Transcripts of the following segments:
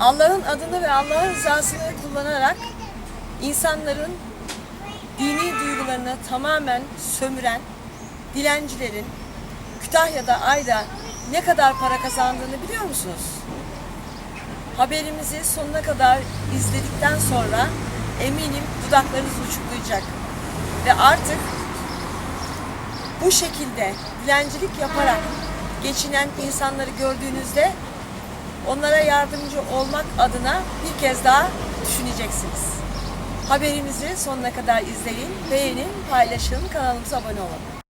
Allah'ın adını ve Allah'ın rızasını kullanarak insanların dini duygularını tamamen sömüren dilencilerin Kütahya'da ayda ne kadar para kazandığını biliyor musunuz? Haberimizi sonuna kadar izledikten sonra eminim dudaklarınız uçuklayacak. Ve artık bu şekilde dilencilik yaparak geçinen insanları gördüğünüzde onlara yardımcı olmak adına bir kez daha düşüneceksiniz. Haberimizi sonuna kadar izleyin, beğenin, paylaşın, kanalımıza abone olun.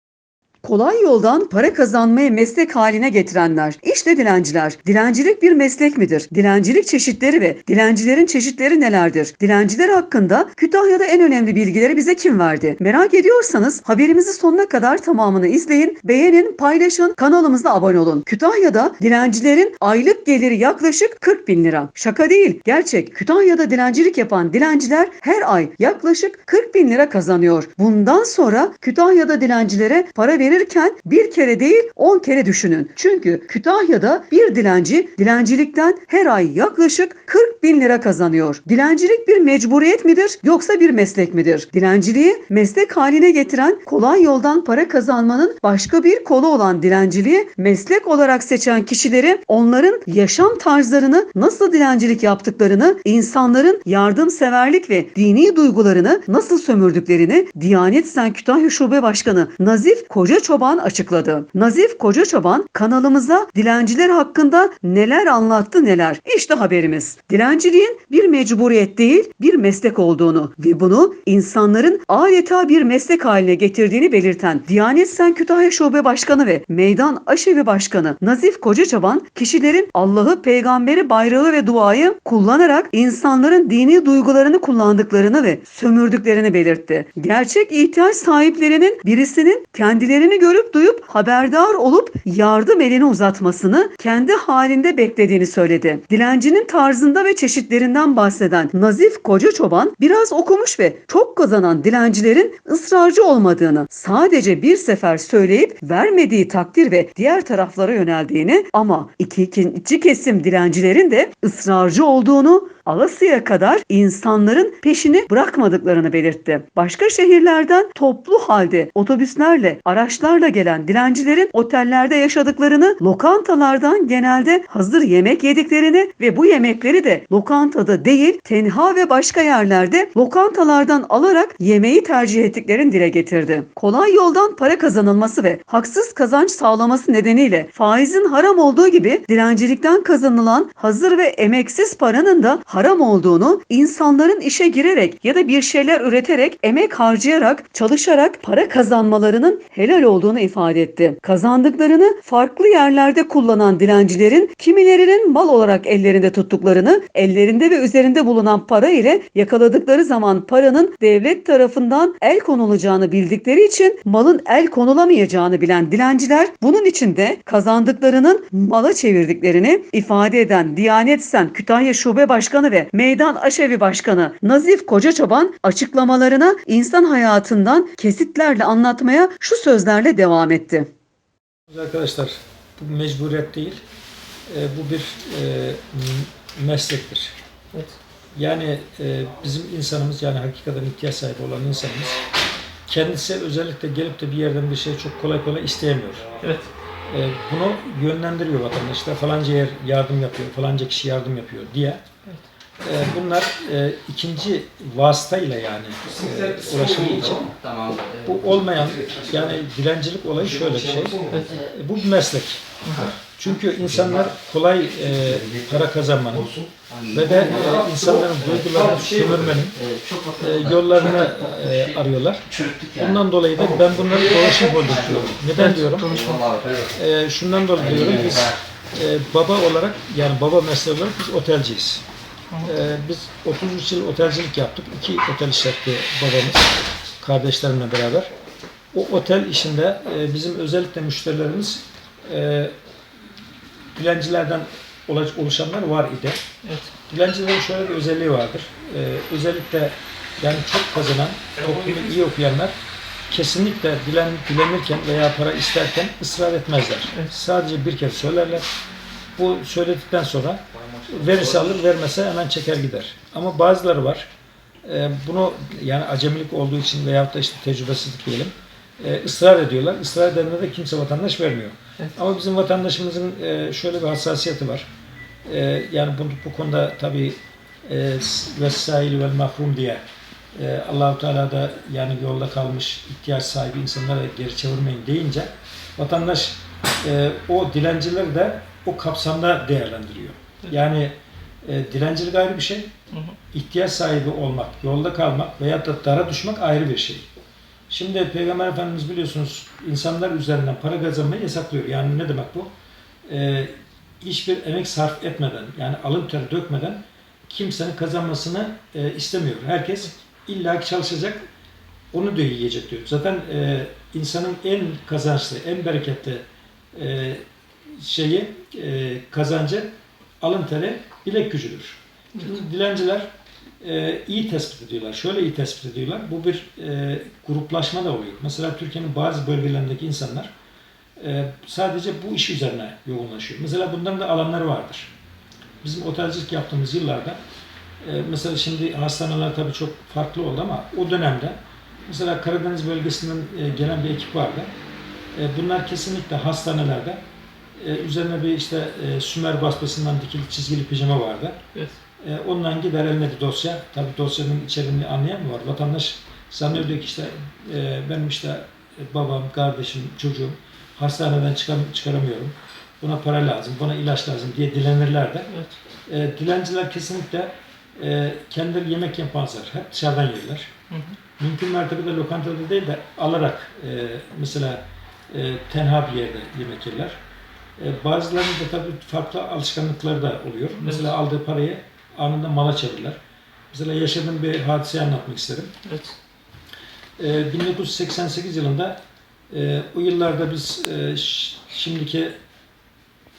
Kolay yoldan para kazanmayı meslek haline getirenler. İşte dilenciler. Dilencilik bir meslek midir? Dilencilik çeşitleri ve dilencilerin çeşitleri nelerdir? Dilenciler hakkında Kütahya'da en önemli bilgileri bize kim verdi? Merak ediyorsanız haberimizi sonuna kadar tamamını izleyin, beğenin, paylaşın, kanalımıza abone olun. Kütahya'da dilencilerin aylık geliri yaklaşık 40 bin lira. Şaka değil, gerçek. Kütahya'da dilencilik yapan dilenciler her ay yaklaşık 40 bin lira kazanıyor. Bundan sonra Kütahya'da dilencilere para verirken bir kere değil 10 kere düşünün. Çünkü Kütahya'da bir dilenci dilencilikten her ay yaklaşık 40 bin lira kazanıyor. Dilencilik bir mecburiyet midir yoksa bir meslek midir? Dilenciliği meslek haline getiren kolay yoldan para kazanmanın başka bir kolu olan dilenciliği meslek olarak seçen kişileri onların yaşam tarzlarını nasıl dilencilik yaptıklarını, insanların yardımseverlik ve dini duygularını nasıl sömürdüklerini Diyanet Sen Kütahya Şube Başkanı Nazif Koca Çoban açıkladı. Nazif Koca Çoban kanalımıza dilenciler hakkında neler anlattı neler. İşte haberimiz. Dilenciliğin bir mecburiyet değil bir meslek olduğunu ve bunu insanların adeta bir meslek haline getirdiğini belirten Diyanet Sen Kütahya Şube Başkanı ve Meydan Aşevi Başkanı Nazif Koca Çoban kişilerin Allah'ı, peygamberi, bayrağı ve duayı kullanarak insanların dini duygularını kullandıklarını ve sömürdüklerini belirtti. Gerçek ihtiyaç sahiplerinin birisinin kendilerini görüp duyup haberdar olup yardım elini uzatmasını kendi halinde beklediğini söyledi. Dilencinin tarzında ve çeşitlerinden bahseden Nazif Koca Çoban biraz okumuş ve çok kazanan dilencilerin ısrarcı olmadığını, sadece bir sefer söyleyip vermediği takdir ve diğer taraflara yöneldiğini ama iki, ikinci kesim dilencilerin de ısrarcı olduğunu alasıya kadar insanların peşini bırakmadıklarını belirtti. Başka şehirlerden toplu halde otobüslerle, araçlarla gelen dilencilerin otellerde yaşadıklarını, lokantalardan genelde hazır yemek yediklerini ve bu yemekleri de lokantada değil, tenha ve başka yerlerde lokantalardan alarak yemeği tercih ettiklerini dile getirdi. Kolay yoldan para kazanılması ve haksız kazanç sağlaması nedeniyle faizin haram olduğu gibi dilencilikten kazanılan hazır ve emeksiz paranın da haram olduğunu, insanların işe girerek ya da bir şeyler üreterek, emek harcayarak, çalışarak para kazanmalarının helal olduğunu ifade etti. Kazandıklarını farklı yerlerde kullanan dilencilerin kimilerinin mal olarak ellerinde tuttuklarını, ellerinde ve üzerinde bulunan para ile yakaladıkları zaman paranın devlet tarafından el konulacağını bildikleri için malın el konulamayacağını bilen dilenciler bunun için de kazandıklarının mala çevirdiklerini ifade eden Diyanet Sen Kütahya Şube Başkanı ve Meydan Aşevi Başkanı Nazif Kocaçoban açıklamalarına insan hayatından kesitlerle anlatmaya şu sözlerle devam etti. Arkadaşlar bu mecburiyet değil, e, bu bir e, meslektir. Evet. Yani e, bizim insanımız yani hakikaten ihtiyaç sahibi olan insanımız kendisi özellikle gelip de bir yerden bir şey çok kolay kolay isteyemiyor. Evet. E, bunu yönlendiriyor vatandaşlar falanca yer yardım yapıyor, falanca kişi yardım yapıyor diye. E, bunlar e, ikinci vasıtayla yani e, ulaşıldığı için bu olmayan yani dilencilik olayı şöyle bir şey. Bu bir meslek. Çünkü insanlar kolay e, para kazanmanın ve de e, insanların duygularını sömürmenin e, yollarını e, arıyorlar. Bundan dolayı da ben bunları dolaşım holding diyorum. Neden diyorum? E, şundan dolayı diyorum biz e, baba olarak yani baba mesleği olarak biz otelciyiz. E, biz 33 yıl otelcilik yaptık. İki otel işletti babamız kardeşlerimle beraber. O otel işinde e, bizim özellikle müşterilerimiz e, dilencilerden oluş- oluşanlar var idi. Evet. Dilencilerin şöyle bir özelliği vardır. E, özellikle yani çok kazanan, toplumu iyi okuyanlar kesinlikle dilen, dilenirken veya para isterken ısrar etmezler. Evet. Sadece bir kez söylerler. Bu söyledikten sonra Verirse alır, vermese hemen çeker gider. Ama bazıları var. e, bunu yani acemilik olduğu için veyahut da işte tecrübesizlik diyelim. E, ısrar ediyorlar. Israr edenlere de kimse vatandaş vermiyor. Evet. Ama bizim vatandaşımızın e, şöyle bir hassasiyeti var. E, yani bu, bu konuda tabii e, vesaili vel mahrum diye e, Allahu Teala da yani yolda kalmış ihtiyaç sahibi insanlara geri çevirmeyin deyince vatandaş e, o dilencileri de o kapsamda değerlendiriyor. Yani e, dilencilik ayrı bir şey. Hı hı. ihtiyaç sahibi olmak, yolda kalmak veya da dara düşmek ayrı bir şey. Şimdi Peygamber Efendimiz biliyorsunuz insanlar üzerinden para kazanmayı yasaklıyor. Yani ne demek bu? Ee, hiçbir emek sarf etmeden, yani alın teri dökmeden kimsenin kazanmasını e, istemiyor. Herkes illaki çalışacak, onu da yiyecek diyor. Zaten e, insanın en kazançlı, en bereketli e, şeyi, e, kazancı alın teri, bilek gücüdür. Şimdi dilenciler e, iyi tespit ediyorlar. Şöyle iyi tespit ediyorlar. Bu bir e, gruplaşma da oluyor. Mesela Türkiye'nin bazı bölgelerindeki insanlar e, sadece bu iş üzerine yoğunlaşıyor. Mesela bunların da alanları vardır. Bizim otelcilik yaptığımız yıllarda e, mesela şimdi hastaneler tabii çok farklı oldu ama o dönemde mesela Karadeniz bölgesinden e, gelen bir ekip vardı. E, bunlar kesinlikle hastanelerde e, üzerine bir işte e, sümer basmasından dikili çizgili pijama vardı. Evet. E, ondan gider eline bir dosya. Tabi dosyanın içeriğini anlayan mı var? Vatandaş sanıyor diyor ki işte e, benim işte babam, kardeşim, çocuğum hastaneden çıkam çıkaramıyorum. Buna para lazım, buna ilaç lazım diye dilenirler de. Evet. E, dilenciler kesinlikle e, kendileri yemek yapmazlar. Hep dışarıdan yerler. Hı hı. Mümkün mertebede lokantada değil de alarak e, mesela e, tenha bir yerde yemek yerler. E, bazılarının da tabii farklı alışkanlıkları da oluyor. Mesela aldığı parayı anında mala çevirirler. Mesela yaşadığım bir hadiseyi anlatmak isterim. Evet. E, 1988 yılında e, o yıllarda biz e, şimdiki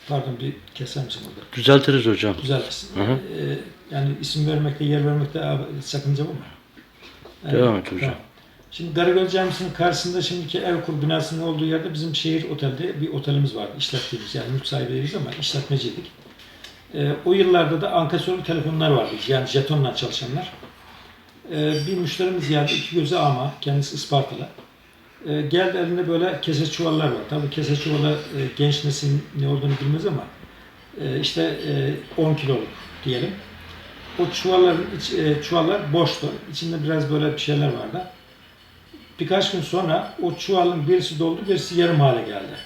pardon bir keser misin orada? Düzeltiriz hocam. Düzeltsin. Hı hı. E, yani isim vermekte, yer vermekte abi, sakınca var mı? Devam et hocam. Tamam. Şimdi Garagöl Camisi'nin karşısında şimdiki Evkur binasının olduğu yerde bizim şehir otelde bir otelimiz vardı. İşlettiğimiz yani mülk sahibi değiliz ama işletmeciydik. Ee, o yıllarda da ankasörlü telefonlar vardı. Yani jetonla çalışanlar. Ee, bir müşterimiz geldi. iki gözü ama kendisi Ispartalı. Ee, geldi elinde böyle kese çuvallar var. Tabii kese çuvalı e, genç nesil ne olduğunu bilmez ama e, işte e, 10 kiloluk diyelim. O çuvalların iç, e, çuvallar boştu. İçinde biraz böyle bir şeyler vardı. Birkaç gün sonra o çuvalın birisi doldu, birisi yarım hale geldi.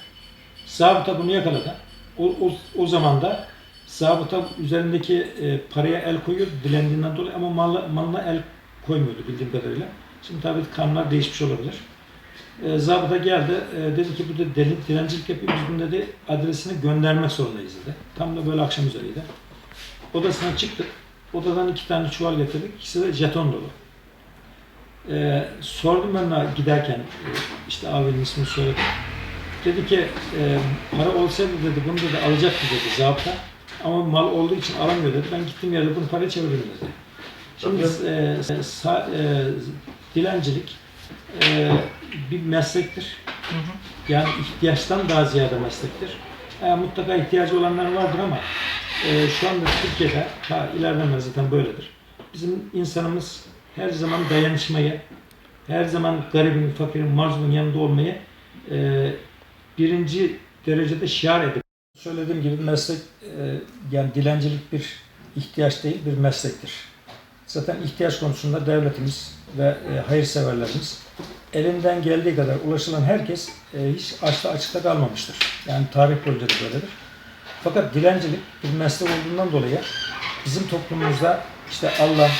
Zabıta bunu yakaladı. O, o, o zaman da zabıta üzerindeki e, paraya el koyuyor dilendiğinden dolayı ama malına, malına el koymuyordu bildiğim kadarıyla. Şimdi tabii kanunlar değişmiş olabilir. E, zabıta geldi, e, dedi ki bu da deli, dilencilik yapıyor, biz bunu dedi adresine göndermek zorundayız dedi. Tam da böyle akşam üzeriydi. Odasına çıktık. Odadan iki tane çuval getirdik. İkisi de jeton dolu. Ee, sordum ben ona giderken e, işte abinin ismini söyledim. Dedi ki e, para olsaydı dedi bunu dedi alacaktı dedi zabıta. Ama mal olduğu için alamıyor dedi. Ben gittim yerde bunu paraya çevirdim dedi. Şimdi e, sa- e, dilencilik e, bir meslektir. Hı hı. Yani ihtiyaçtan daha ziyade meslektir. E, mutlaka ihtiyacı olanlar vardır ama e, şu anda Türkiye'de, ha ileriden de zaten böyledir. Bizim insanımız her zaman dayanışmayı, her zaman garibin, fakirin, mazlumun yanında olmayı e, birinci derecede şiar edip. Söylediğim gibi meslek, e, yani dilencilik bir ihtiyaç değil, bir meslektir. Zaten ihtiyaç konusunda devletimiz ve e, hayırseverlerimiz elinden geldiği kadar ulaşılan herkes e, hiç açta açıkta kalmamıştır. Yani tarih boyunca da böyledir. Fakat dilencilik bir meslek olduğundan dolayı bizim toplumumuzda işte Allah,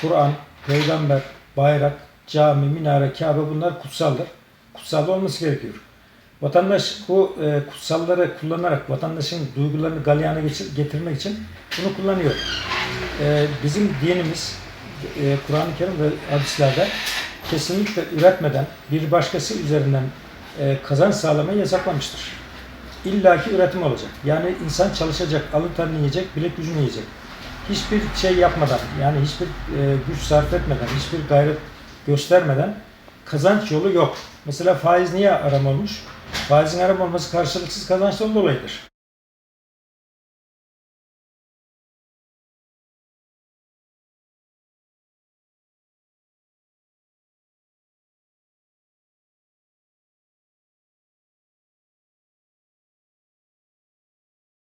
Kur'an, peygamber, bayrak, cami, minare, Kabe bunlar kutsaldır. Kutsal olması gerekiyor. Vatandaş bu e, kutsalları kullanarak vatandaşın duygularını galyana getirmek için bunu kullanıyor. E, bizim dinimiz e, Kur'an-ı Kerim ve hadislerde kesinlikle üretmeden bir başkası üzerinden e, kazanç sağlamayı yasaklamıştır. İlla ki üretim olacak. Yani insan çalışacak, alın terini yiyecek, bilek gücünü yiyecek. Hiçbir şey yapmadan, yani hiçbir e, güç sarf etmeden, hiçbir gayret göstermeden kazanç yolu yok. Mesela faiz niye aram olmuş? Faizin aram olması karşılıksız kazançtan dolayıdır.